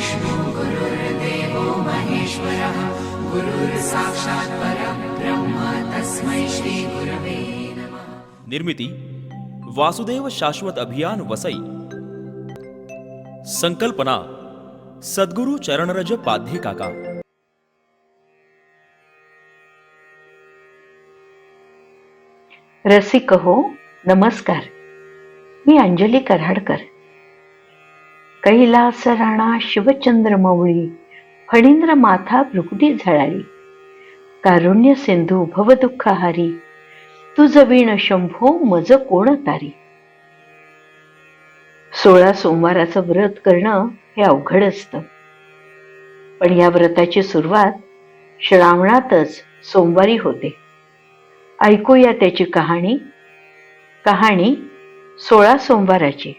गुरुर्विष्णू गुरुर्देवो महेश्वरः गुरुर्साक्षात् परब्रह्म तस्मै श्रीगुरवे नमः निर्मिती, वासुदेव शाश्वत अभियान वसई। संकल्पना, सद्गुरु चरणरज पाध्ये काका। रसिक हो नमस्कार। मी अंजली कराडकर कैलास राणा शिवचंद्र मवळी फणींद्र माथा भृकुटी झळाळी कारुण्य सिंधू भवदुःखहारी तुझ वीण शंभो मज कोण तारी. सोळा सोमवाराचं व्रत करणं हे अवघड असतं. पण या व्रताची सुरुवात श्रावणातच सोमवारी होते. ऐकूया त्याची कहाणी. कहाणी सोळा सोमवाराची.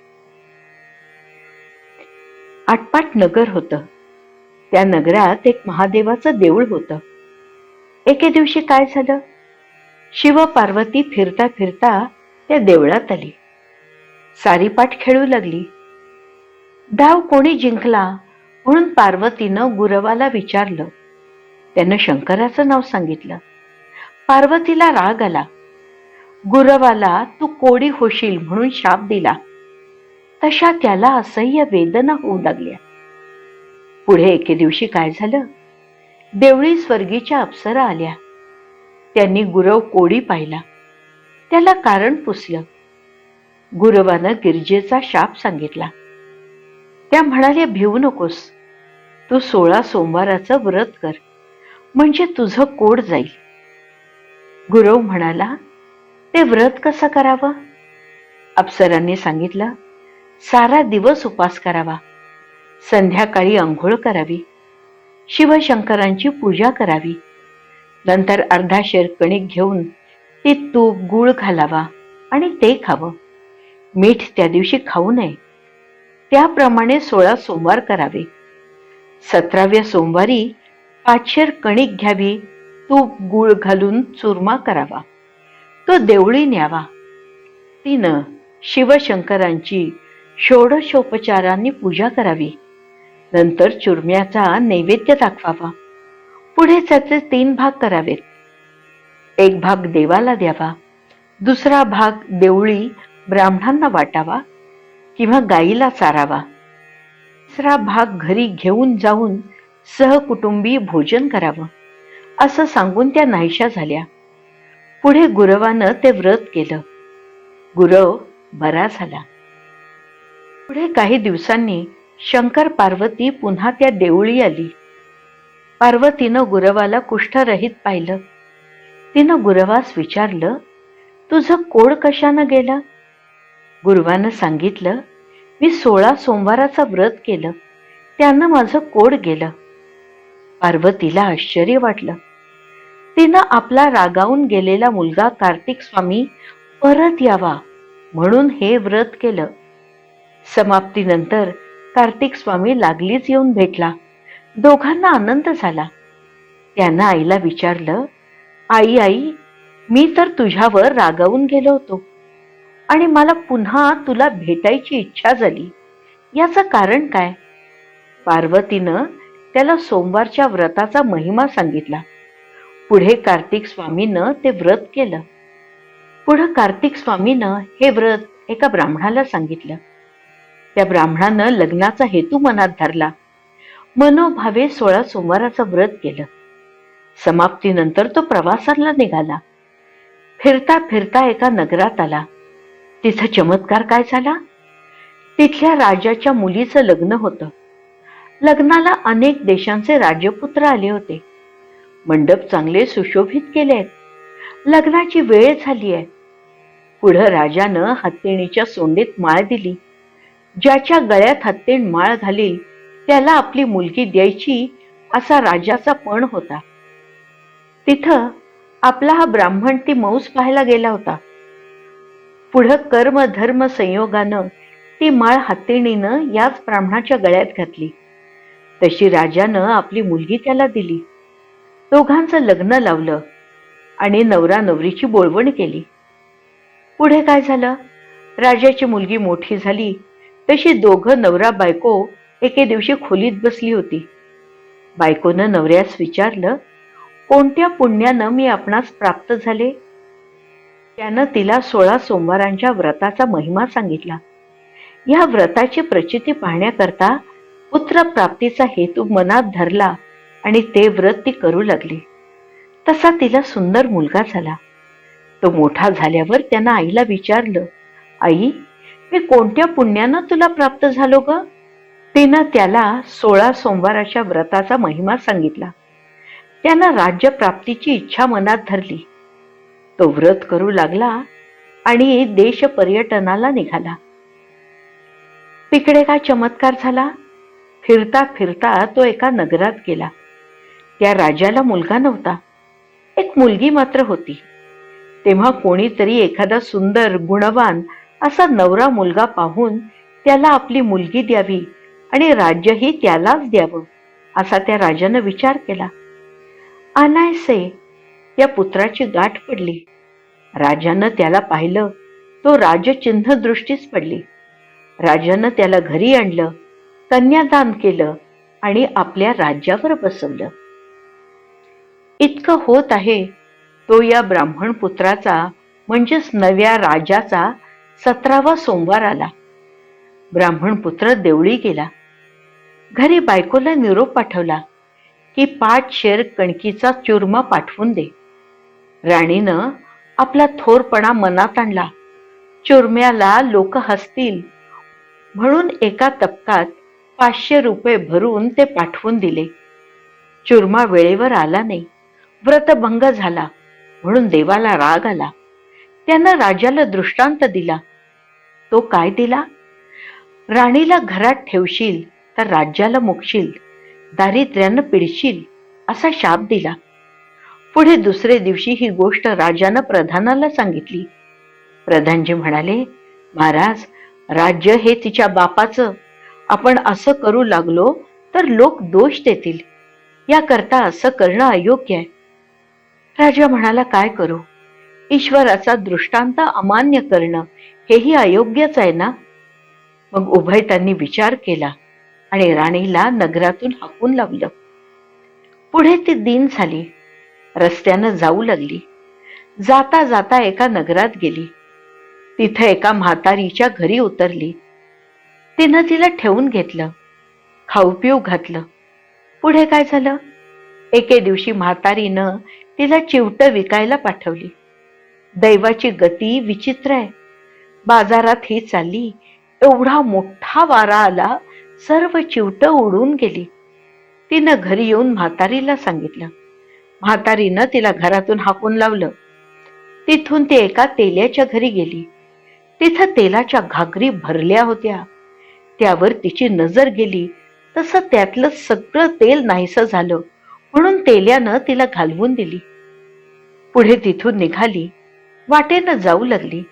आटपाट नगर होतं. त्या नगरात एक महादेवाचं देऊळ होतं. एके दिवशी काय झालं? शिव पार्वती फिरता फिरता त्या देवळात आली. सारीपाठ खेळू लागली. डाव कोणी जिंकला म्हणून पार्वतीनं गुरवाला विचारलं. त्यानं शंकराचं नाव सांगितलं. पार्वतीला राग आला. गुरवाला तू कोडी होशील म्हणून शाप दिला. तशा त्याला असह्य वेदना होऊ लागल्या. पुढे एके दिवशी काय झालं? देवळी स्वर्गीच्या अप्सरा आल्या. त्यांनी गुरव कोडी पाहिला. त्याला कारण पुसलं. गुरवानं गिरजेचा शाप सांगितला. त्या म्हणाल्या भिवू नकोस. तू सोळा सोमवाराचं व्रत कर. म्हणजे तुझं कोड जाईल. गुरव म्हणाला ते व्रत कसं करावं? अप्सरांनी सांगितलं सारा दिवस उपास करावा. संध्याकाळी आंघोळ करावी. शिवशंकरांची पूजा करावी. नंतर अर्धा शेर कणिक घेऊन ती तूप गुळ घालावा आणि ते खावं. मीठ त्या दिवशी खाऊ नये. त्याप्रमाणे सोळा सोमवार करावे. सतराव्या सोमवारी पाचशेर कणिक घ्यावी तूप गुळ घालून चुरमा करावा. तो देवळी न्यावा. तिनं शिवशंकरांची षोडशोपचारांनी पूजा करावी. नंतर चुरम्याचा नैवेद्य दाखवावा. पुढे त्याचे तीन भाग करावेत. एक भाग देवाला द्यावा. दुसरा भाग देवळी ब्राह्मणांना वाटावा किंवा गाईला चारावा. तिसरा भाग घरी घेऊन जाऊन सहकुटुंबी भोजन करावं. असं सांगून त्या नाहीशा झाल्या. पुढे गुरवानं ते व्रत केलं. गुरव बरा झाला. पुढे काही दिवसांनी शंकर पार्वती पुन्हा त्या देवळी आली. पार्वतीनं गुरवाला कुष्ठरहित पाहिलं. तिनं गुरवास विचारलं तुझं कोड कशानं गेलं? गुरुवानं सांगितलं मी सोळा सोमवाराचं व्रत केलं. त्यानं माझं कोड गेलं. पार्वतीला आश्चर्य वाटलं. तिनं आपला रागावून गेलेला मुलगा कार्तिक स्वामी परत यावा म्हणून हे व्रत केलं. समाप्तीनंतर कार्तिक स्वामी लागलीच येऊन भेटला. दोघांना आनंद झाला. त्यानं आईला विचारलं आई आई मी तर तुझ्यावर रागावून गेलो होतो आणि मला पुन्हा तुला भेटायची इच्छा झाली. याचं कारण काय? पार्वतीनं त्याला सोमवारच्या व्रताचा महिमा सांगितला. पुढे कार्तिक स्वामीनं ते व्रत केलं. पुढं कार्तिक स्वामीनं हे व्रत एका ब्राह्मणाला सांगितलं. त्या ब्राह्मणानं लग्नाचा हेतू मनात धरला. मनोभावे सोळा सोमवाराचं व्रत केलं. समाप्तीनंतर तो प्रवासाला निघाला. फिरता फिरता एका नगरात आला. तिथं चमत्कार काय झाला? तिथल्या राजाच्या मुलीचं लग्न होतं. लग्नाला अनेक देशांचे राजपुत्र आले होते. मंडप चांगले सुशोभित केले आहेत. लग्नाची वेळ झाली आहे. पुढं राजानं हत्तीणीच्या सोंडीत माळ दिली. ज्याच्या गळ्यात हत्तीण माळ घालील त्याला आपली मुलगी द्यायची असा राजाचा पण होता. तिथं आपला हा ब्राह्मण ती मौस पाहायला गेला होता. पुढं कर्म धर्म संयोगानं ती माळ हत्तीणीनं याच ब्राह्मणाच्या गळ्यात घातली. तशी राजानं आपली मुलगी त्याला दिली. दोघांचं लग्न लावलं आणि नवरा नवरीची बोळवण केली. पुढे काय झालं? राजाची मुलगी मोठी झाली तशी दोघं नवरा बायको एके दिवशी खोलीत बसली होती. बायकोनं नवऱ्यास विचारलं कोणत्या पुण्यानं मी आपणास प्राप्त झाले? त्यानं तिला सोळा सोमवारांच्या व्रताचा महिमा सांगितला. या व्रताची प्रचिती पाहण्याकरता पुत्र प्राप्तीचा हेतू मनात धरला आणि ते व्रत ती करू लागली. तसा तिला सुंदर मुलगा झाला. तो मोठा झाल्यावर त्यानं आईला विचारलं आई मी कोणत्या पुण्यानं तुला प्राप्त झालो ग? तिनं त्याला सोळा सोमवाराच्या व्रताचा महिमा सांगितला. त्यानं राज्य प्राप्तीची इच्छा मनात धरली. तो व्रत करू लागला आणि देश पर्यटनाला निघाला. तिकडे काय चमत्कार झाला? फिरता फिरता तो एका नगरात गेला. त्या राजाला मुलगा नव्हता. एक मुलगी मात्र होती. तेव्हा कोणीतरी एखादा सुंदर गुणवान असा नवरा मुलगा पाहून त्याला आपली मुलगी द्यावी आणि राज्यही त्यालाच द्यावं असा त्या राजानं विचार केला. अनायसे या पुत्राची गाठ पडली. राजानं त्याला पाहिलं तो राजचिन्ह दृष्टीस पडली. राजानं त्याला घरी आणलं कन्यादान केलं आणि आपल्या राज्यावर बसवलं. इतकं होत आहे तो या ब्राह्मण पुत्राचा म्हणजेच नव्या राजाचा सतरावा सोमवार आला. ब्राह्मण पुत्र देवळी गेला. घरी बायकोला निरोप पाठवला की पाच शेर कणकीचा चुरमा पाठवून दे. राणीनं आपला थोरपणा मनात आणला. चुरम्याला लोक हसतील म्हणून एका तपकात पाचशे रुपये भरून ते पाठवून दिले. चुरमा वेळेवर आला नाही. व्रतभंग झाला म्हणून देवाला राग आला. त्यानं राजाला दृष्टांत दिला. तो काय दिला? राणीला घरात ठेवशील तर राज्याला मुकशील दारिद्र्यानं पिडशील असा शाप दिला. पुढे दुसरे दिवशी ही गोष्ट राजानं प्रधानाला सांगितली. प्रधानजी म्हणाले महाराज राज्य हे तिच्या बापाचं. आपण असं करू लागलो तर लोक दोष देतील. याकरता असं करणं अयोग्य आहे. राजा म्हणाला काय करू? ईश्वराचा दृष्टांत अमान्य करणं हेही अयोग्यच आहे ना? मग उभय त्यांनी विचार केला आणि राणीला नगरातून हाकून लावलं. पुढे ती दिन झाली. रस्त्यानं जाऊ लागली. जाता जाता एका नगरात गेली. तिथं एका म्हातारीच्या घरी उतरली. तिनं तिला ठेवून घेतलं. खाऊ पिऊ घातलं. पुढे काय झालं? एके दिवशी म्हातारीनं तिला चिवटं विकायला पाठवली. दैवाची गती विचित्र आहे. बाजारात ही चालली एवढा मोठा वारा आला सर्व चिवटं उडून गेली. तिनं घरी येऊन म्हातारीला सांगितलं. म्हातारीनं तिला घरातून हाकून लावलं. तिथून ती एका तेल्याच्या घरी गेली. तिथं तेलाच्या घागरी भरल्या होत्या. त्यावर तिची नजर गेली. तसं त्यातलं सगळं तेल नाहीसं झालं. म्हणून तेल्यानं तिला घालवून दिली. पुढे तिथून निघाली. वाटेनं जाऊ लागली.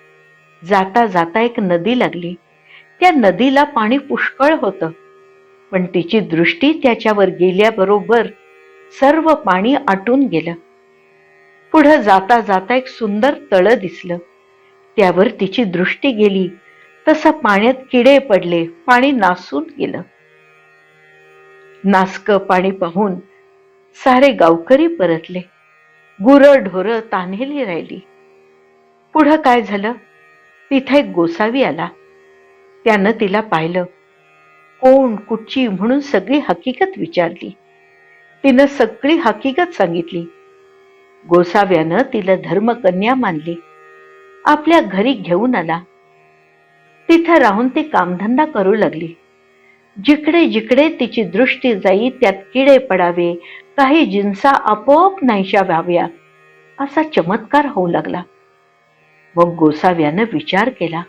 जाता जाता एक नदी लागली. त्या नदीला पाणी पुष्कळ होतं. पण तिची दृष्टी त्याच्यावर गेल्याबरोबर सर्व पाणी आटून गेलं. पुढं जाता जाता एक सुंदर तळ दिसलं. त्यावर तिची दृष्टी गेली. तसं पाण्यात किडे पडले पाणी नासून गेलं. नासकं पाणी पाहून सारे गावकरी परतले. गुरं ढोरं तान्हेली राहिली. पुढं काय झालं? तिथे एक गोसावी आला. त्यानं तिला पाहिलं. कोण कुठची म्हणून सगळी हकीकत विचारली. तिनं सगळी हकीकत सांगितली. गोसाव्यानं तिला धर्मकन्या मानली. आपल्या घरी घेऊन आला. तिथं राहून ती कामधंदा करू लागली. जिकडे जिकडे तिची दृष्टी जाई त्यात किडे पडावे काही जिन्सा आपोआप नाहीशा व्हाव्या असा चमत्कार होऊ लागला. मग गोसाव्यानं विचार केला.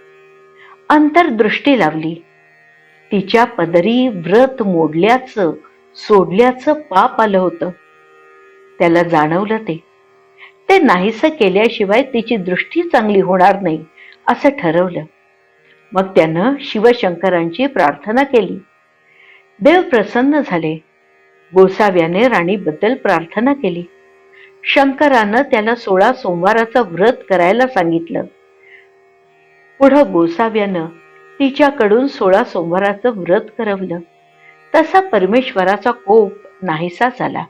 अंतर्दृष्टी लावली. तिच्या पदरी व्रत मोडल्याचं सोडल्याचं पाप आलं होतं. त्याला जाणवलं ते. ते नाहीसं केल्याशिवाय तिची दृष्टी चांगली होणार नाही असं ठरवलं. मग त्यानं शिवशंकरांची प्रार्थना केली. देव प्रसन्न झाले. गोसाव्याने राणीबद्दल प्रार्थना केली. शंकरानं त्याला सोळा सोमवाराचं व्रत करायला सांगितलं. पुढं गोसाव्यानं तिच्याकडून सोळा सोमवाराचं व्रत करवलं. तसा परमेश्वराचा कोप नाहीसा झाला.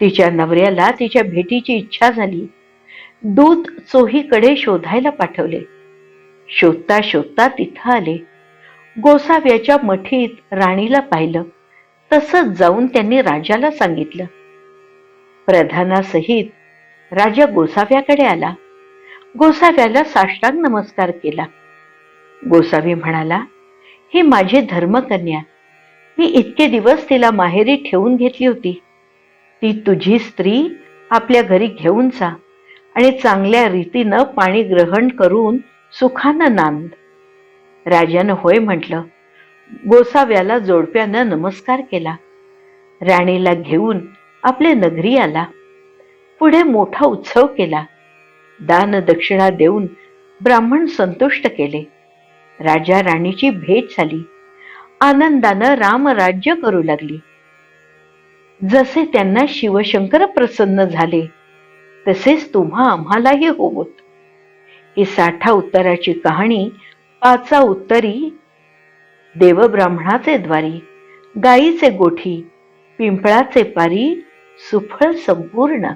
तिच्या नवऱ्याला तिच्या भेटीची इच्छा झाली. दूत चोहीकडे शोधायला पाठवले. शोधता शोधता तिथं आले. गोसाव्याच्या मठीत राणीला पाहिलं. तसंच जाऊन त्यांनी राजाला सांगितलं. प्रधानासहित राजा गोसाव्याकडे आला. गोसाव्याला साष्टांग नमस्कार केला. गोसावी म्हणाला ही माझी धर्मकन्या मी इतके दिवस तिला माहेरी ठेवून घेतली होती. ती तुझी स्त्री आपल्या घरी घेऊन जा आणि चांगल्या रीतीनं पाणी ग्रहण करून सुखानं नांद. राजानं होय म्हटलं. गोसाव्याला जोडप्यानं नमस्कार केला. राणीला घेऊन आपल्या नगरी आला. पुढे मोठा उत्सव केला. दान दक्षिणा देऊन ब्राह्मण संतुष्ट केले. राजा राणीची भेट झाली. आनंदानं राम राज्य करू लागली. जसे त्यांना शिवशंकर प्रसन्न झाले तसेच तुम्हा आम्हालाही होवत. ही साठा उत्तराची कहाणी पाचा उत्तरी देवब्राह्मणाचे द्वारी गाईचे गोठी पिंपळाचे पारी सुफळ संपूर्ण